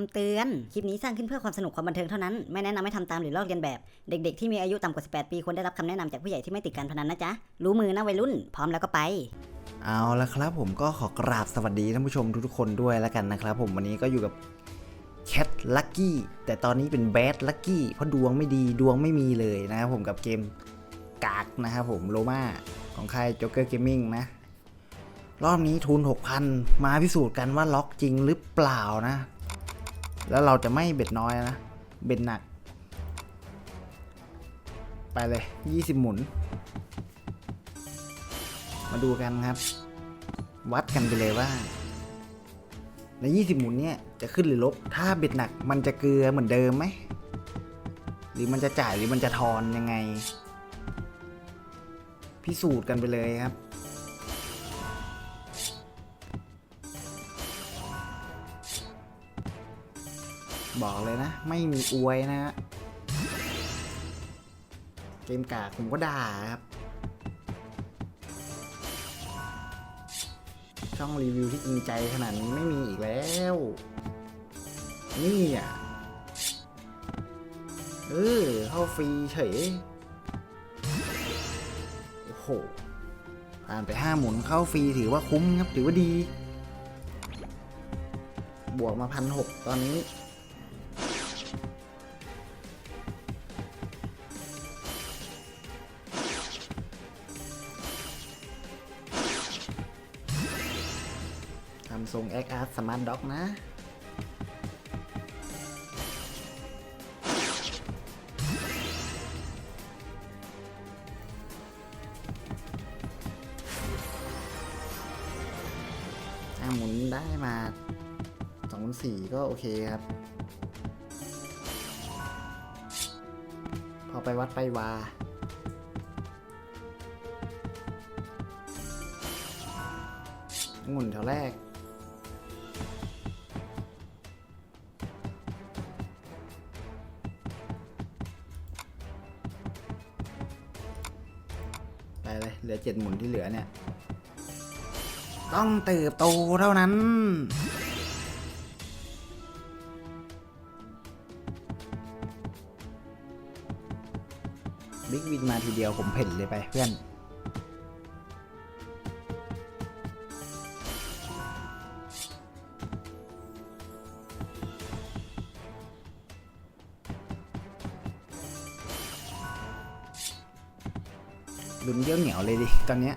ำเตือน คลิปนี้สร้างขึ้นเพื่อความสนุกความบันเทิงเท่านั้น ไม่แนะนำให้ทำตามหรือลอกเลียนแบบ เด็กๆที่มีอายุต่ำกว่า 18 ปีควรได้รับคำแนะนำจากผู้ใหญ่ที่ไม่ติดการพนันนะจ๊ะ รู้มือนะวัยรุ่น พร้อมแล้วก็ไป เอาละครับผมก็ขอกราบสวัสดีท่านผู้ชมทุกๆคนด้วยแล้วกันนะครับผมวันนี้ก็อยู่กับแคทลักกี้แต่ตอนนี้เป็นแบดลักกี้เพราะดวงไม่ดีดวงไม่มีเลยนะครับผมกับเกมกากนะครับผมโลมาของค่าย Joker Gaming นะรอบนี้ทุน 6,000 มาพิสูจน์กันว่าล็อกจริงหรือเปล่านะ แล้วเราจะไม่เบ็ดน้อยนะ เบ็ดหนัก ไปเลย 20 หมุน มาดูกันครับ วัดกันไปเลยว่า ใน 20 หมุนเนี่ยจะขึ้นหรือลบ ถ้าเบ็ดหนักมันจะเกลือเหมือนเดิมไหม หรือมันจะจ่ายหรือมันจะทอนยังไง พิสูจน์กันไปเลยครับ บอกเลยนะ ไม่มีอวยนะฮะเกมกากผมก็ด่าครับ ช่องรีวิวที่จริงใจขนาดนี้ไม่มีอีกแล้ว นี่อะเออเข้าฟรีเฉย โอ้โห ผ่านไปห้าหมุนเข้าฟรีถือว่าคุ้มครับ ถือว่าดี บวกมาพันหกตอนนี้ ทำทรงแอคอาร์ตสมาร์ทด็อกนะ หมุนได้มาสองสี่ก็โอเคครับ พอไปวัดไปวาหมุนแถวแรก เลยเหลือเจ็ดหมุนที่เหลือเนี่ย ต้องเติบโตเท่านั้นบิ๊กวินมาทีเดียวผมเผ่นเลยไปเพื่อน ลุ้นเยี่ยวเหนียวเลยดิตอนเนี้ย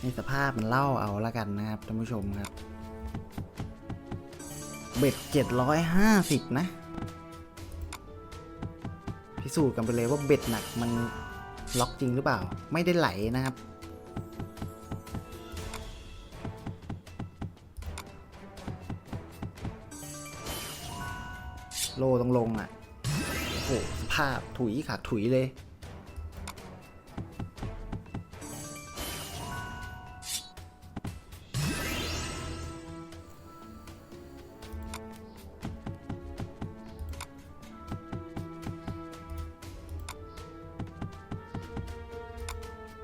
ให้สภาพมันเล่าเอาละกันนะครับท่านผู้ชมครับ เบ็ดเจ็ดร้อยห้าสิบนะ พิสูจน์กันไปเลยว่าเบ็ดหนักมันล็อกจริงหรือเปล่า ไม่ได้ไหลนะครับ โลต้องลงอะ โอ้โหสภาพถุยขาดถุยเลย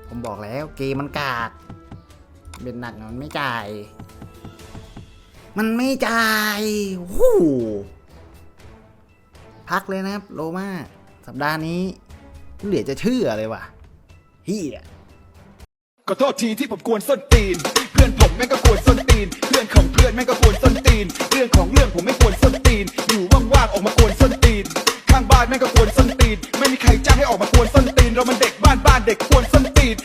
ผมบอกแล้วเกมมันกากเป็นหนักมันไม่จ่าย มันไม่จ่ายวู้ พักเลยนะครับโลมาสัปดาห์นี้เหลือจะเชื่อเลยว่ะเฮียขอโทษทีที่ผมกวนส้นตีน เพื่อนผมแม่งก็กวนส้นตีน เพื่อนของเพื่อนแม่งก็กวนส้นตีน เรื่องของเรื่องผมไม่กวนส้นตีน